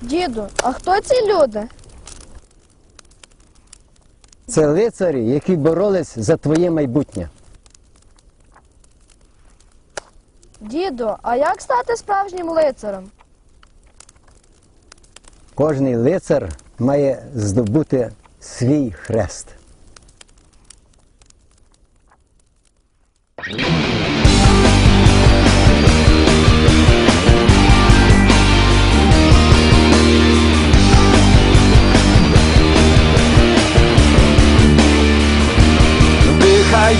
Діду, а хто ці люди? Це лицарі, які боролись за твоє майбутнє. Діду, а як стати справжнім лицарем? Кожний лицар має здобути свій хрест.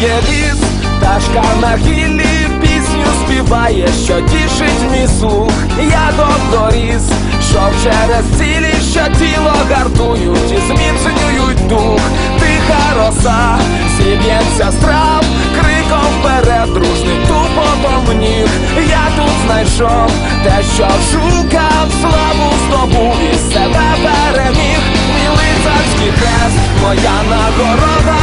Дихає ліс, пташка на гіллі пісню співає, що тішить мій слух. Я доріс, що через цілі, що тіло гартують і зміцнюють дух. Тиха роса, зіб'ється страв, криком вперед, дружний тупотом ніг. Я тут знайшов те, що шукав, славу здобув і себе переміг. Мій лицарський хрест, моя нагорода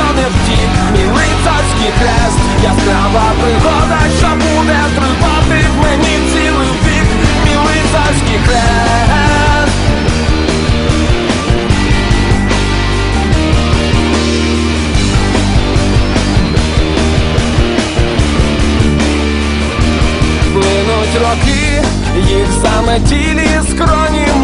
що не втік, мій лицарський хрест, яскрава пригода, що буде тривати в мені цілий вік, мій лицарський хрест. Плинуть роки, їх заметілі скроні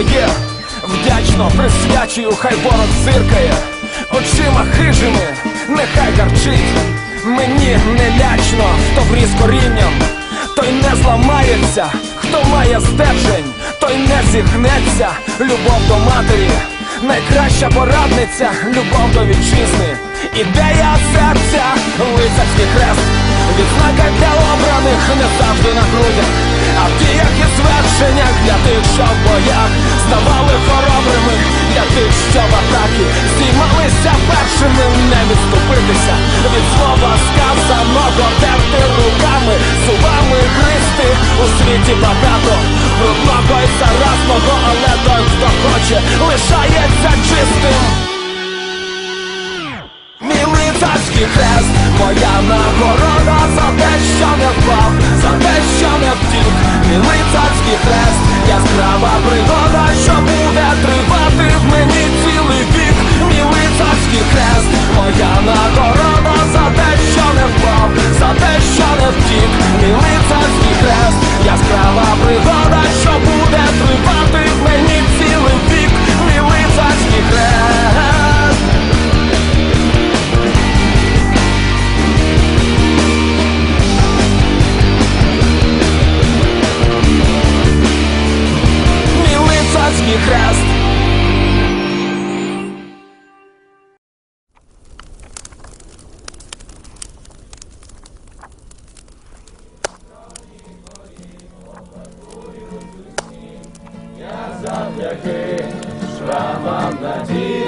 своє вдячно присвячую, хай ворог зиркає, очима хижими, нехай гарчить. Мені не лячно, хто вріс корінням, той не зламається, хто має стержень, той не зігнеться, любов до матері, найкраща порадниця, любов до вітчизни, ідея серця, лицарський хрест. Відзнака для обраних не завжди на грудях, в і звершеннях для тих, що в боях ставали хоробрими, для тих, що в атаки здіймалися першими, не відступитися від слова сказаного, терти руками, зубами гристи у світі багато брудного і заразного, але той, хто хоче, лишається чистим. Мій лицарський хрест, моя нагорода за те, що не впав, те, що не втік, мій царський хрест, яскрава пригода, що буде тривати в мені цілий вік, білий царський хрест, моя нагорода Шрамам на тілі пам'ять свою